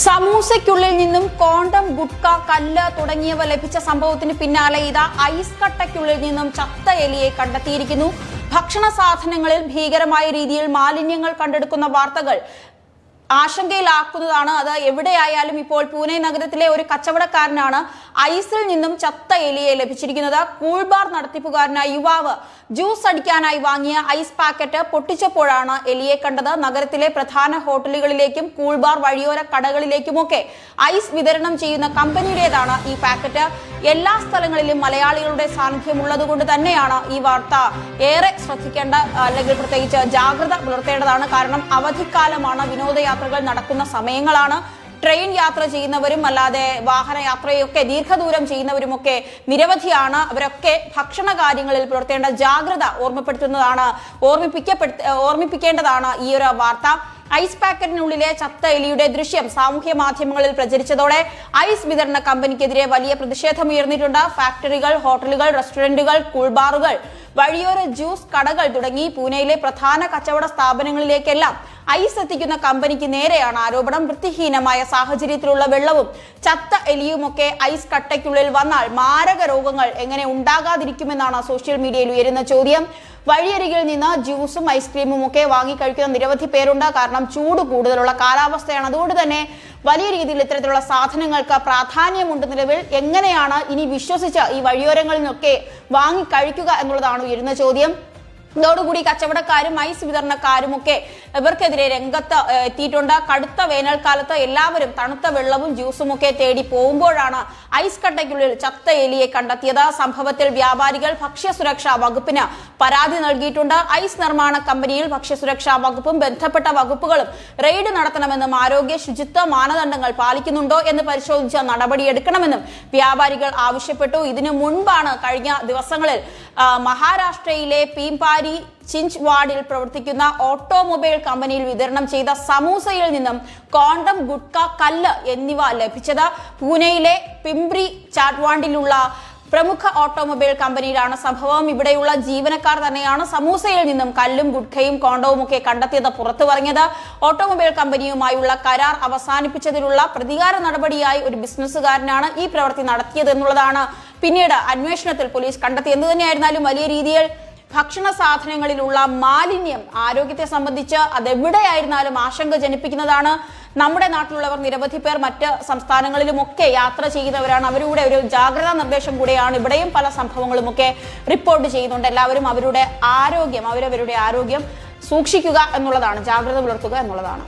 സമൂസയ്ക്കുള്ളിൽ നിന്നും കോണ്ടം ഗുഡ്ക കല്ല് തുടങ്ങിയവ ലഭിച്ച സംഭവത്തിന് പിന്നാലെ ഇതാ ഐസ് കട്ടയ്ക്കുള്ളിൽ നിന്നും ചത്ത എലിയെ കണ്ടെത്തിയിരിക്കുന്നു. ഭക്ഷണ സാധനങ്ങളിൽ ഭീകരമായ രീതിയിൽ മാലിന്യങ്ങൾ കണ്ടെടുക്കുന്ന വാർത്തകൾ ആശങ്കയിലാക്കുന്നതാണ്. അത് എവിടെയായാലും ഇപ്പോൾ പൂനെ നഗരത്തിലെ ഒരു കച്ചവടക്കാരനാണ് ഐസിൽ നിന്നും ചത്ത എലിയെ ലഭിച്ചിരിക്കുന്നത് കൂൾബാർ നടത്തിപ്പുകാരനായ യുവാവ്. ജ്യൂസ് അടിക്കാനായി വാങ്ങിയ ഐസ് പാക്കറ്റ് പൊട്ടിച്ചപ്പോഴാണ് എലിയെ കണ്ടത്. നഗരത്തിലെ പ്രധാന ഹോട്ടലുകളിലേക്കും കൂൾബാർ വഴിയോര കടകളിലേക്കുമൊക്കെ ഐസ് വിതരണം ചെയ്യുന്ന കമ്പനിയുടേതാണ് ഈ പാക്കറ്റ്. എല്ലാ സ്ഥലങ്ങളിലും മലയാളികളുടെ സാന്നിധ്യം ഉള്ളതുകൊണ്ട് തന്നെയാണ് ഈ വാർത്ത ഏറെ ശ്രദ്ധിക്കേണ്ട അല്ലെങ്കിൽ പ്രത്യേകിച്ച് ജാഗ്രത പുലർത്തേണ്ടതാണ്. കാരണം അവധിക്കാലമാണ് വിനോദയാത്രകൾ നടക്കുന്ന സമയങ്ങളാണ്. ട്രെയിൻ യാത്ര ചെയ്യുന്നവരും അല്ലാതെ വാഹന യാത്രയൊക്കെ ദീർഘദൂരം ചെയ്യുന്നവരുമൊക്കെ നിരവധിയാണ്. അവരൊക്കെ ഭക്ഷണ കാര്യങ്ങളിൽ പുലർത്തേണ്ട ജാഗ്രത ഓർമ്മപ്പെടുത്തുന്നതാണ് ഓർമ്മിപ്പിക്കപ്പെടുത്ത ഓർമ്മിപ്പിക്കേണ്ടതാണ് ഈ ഒരു വാർത്ത. ഐസ് പാക്കറ്റിനുള്ളിലെ ചത്ത എലിയുടെ ദൃശ്യം സാമൂഹ്യ മാധ്യമങ്ങളിൽ പ്രചരിച്ചതോടെ ഐസ് വിതരണ കമ്പനിക്കെതിരെ വലിയ പ്രതിഷേധം ഉയർന്നിട്ടുണ്ട് ഫാക്ടറികൾ ഹോട്ടലുകൾ റെസ്റ്റോറന്റുകൾ കൂൾബാറുകൾ വഴിയോര ജ്യൂസ് കടകൾ തുടങ്ങി പൂനെയിലെ പ്രധാന കച്ചവട സ്ഥാപനങ്ങളിലേക്കെല്ലാം ഐസ് എത്തിക്കുന്ന കമ്പനിക്ക് നേരെയാണ് ആരോപണം. വൃത്തിഹീനമായ സാഹചര്യത്തിലുള്ള വെള്ളവും ചത്ത എലിയുമൊക്കെ ഐസ് കട്ടയ്ക്കുള്ളിൽ വന്നാൽ മാരക രോഗങ്ങൾ എങ്ങനെ ഉണ്ടാകാതിരിക്കുമെന്നാണ് സോഷ്യൽ മീഡിയയിൽ ഉയരുന്ന ചോദ്യം. വഴിയരികിൽ നിന്ന് ജ്യൂസും ഐസ്ക്രീമും ഒക്കെ വാങ്ങി കഴിക്കുന്ന നിരവധി പേരുണ്ട്. കാരണം ചൂട് കൂടുതലുള്ള കാലാവസ്ഥയാണ്. അതുകൊണ്ട് തന്നെ വലിയ രീതിയിൽ ഇത്തരത്തിലുള്ള സാധനങ്ങൾക്ക് പ്രാധാന്യമുണ്ട് നിലവിൽ. എങ്ങനെയാണ് ഇനി വിശ്വസിച്ച് ഈ വഴിയോരങ്ങളിൽ നിന്നൊക്കെ വാങ്ങി കഴിക്കുക എന്നുള്ളതാണ് ഉയരുന്ന ചോദ്യം. ഇതോടുകൂടി കച്ചവടക്കാരും ഐസ് വിതരണക്കാരും ഒക്കെ ഇവർക്കെതിരെ രംഗത്ത് എത്തിയിട്ടുണ്ട്. കടുത്ത വേനൽക്കാലത്ത് എല്ലാവരും തണുത്ത വെള്ളവും ജ്യൂസും ഒക്കെ തേടി പോകുമ്പോഴാണ് ഐസ് കട്ടയ്ക്കുള്ളിൽ ചത്ത എലിയെ കണ്ടെത്തിയത്. സംഭവത്തിൽ വ്യാപാരികൾ ഭക്ഷ്യസുരക്ഷാ വകുപ്പിന് പരാതി നൽകിയിട്ടുണ്ട്. ഐസ് നിർമ്മാണ കമ്പനിയിൽ ഭക്ഷ്യസുരക്ഷാ വകുപ്പും ബന്ധപ്പെട്ട വകുപ്പുകളും റെയ്ഡ് നടത്തണമെന്നും ആരോഗ്യ ശുചിത്വ മാനദണ്ഡങ്ങൾ പാലിക്കുന്നുണ്ടോ എന്ന് പരിശോധിച്ച നടപടിയെടുക്കണമെന്നും വ്യാപാരികൾ ആവശ്യപ്പെട്ടു. ഇതിനു മുൻപാണ് കഴിഞ്ഞ ദിവസങ്ങളിൽ മഹാരാഷ്ട്രയിലെ പീംപാരി ചിഞ്ച് വാർഡിൽ പ്രവർത്തിക്കുന്ന ഓട്ടോമൊബൈൽ കമ്പനിയിൽ വിതരണം ചെയ്ത സമൂസയിൽ നിന്നും കോണ്ടം ഗുഡ്ക കല്ല് എന്നിവ ലഭിച്ചത്. പൂനെയിലെ പിംബ്രി ചാട്ട്വാണ്ടിലുള്ള പ്രമുഖ ഓട്ടോമൊബൈൽ കമ്പനിയിലാണ് സംഭവം. ഇവിടെയുള്ള ജീവനക്കാർ തന്നെയാണ് സമൂസയിൽ നിന്നും കല്ലും ഗുഡ്ഖയും കോണ്ടവും ഒക്കെ കണ്ടെത്തിയത് പുറത്തു പറഞ്ഞത് ഓട്ടോമൊബൈൽ കമ്പനിയുമായുള്ള കരാർ അവസാനിപ്പിച്ചതിലുള്ള പ്രതികാര നടപടിയായി ഒരു ബിസിനസ്സുകാരനാണ് ഈ പ്രവൃത്തി നടത്തിയതെന്നുള്ളതാണ് പിന്നീട് അന്വേഷണത്തിൽ പോലീസ് കണ്ടെത്തി എന്ത് തന്നെയായിരുന്നാലും വലിയ രീതിയിൽ ഭക്ഷണ സാധനങ്ങളിലുള്ള മാലിന്യം ആരോഗ്യത്തെ സംബന്ധിച്ച് അതെവിടെയായിരുന്നാലും ആശങ്ക ജനിപ്പിക്കുന്നതാണ്. നമ്മുടെ നാട്ടിലുള്ളവർ നിരവധി പേർ മറ്റ് സംസ്ഥാനങ്ങളിലുമൊക്കെ യാത്ര ചെയ്യുന്നവരാണ്. അവരുടെ ഒരു ജാഗ്രതാ നിർദ്ദേശം കൂടെയാണ് ഇവിടെയും പല സംഭവങ്ങളുമൊക്കെ റിപ്പോർട്ട് ചെയ്യുന്നുണ്ട്. എല്ലാവരും അവരുടെ ആരോഗ്യം അവരവരുടെ ആരോഗ്യം സൂക്ഷിക്കുക എന്നുള്ളതാണ് ജാഗ്രത പുലർത്തുക എന്നുള്ളതാണ്.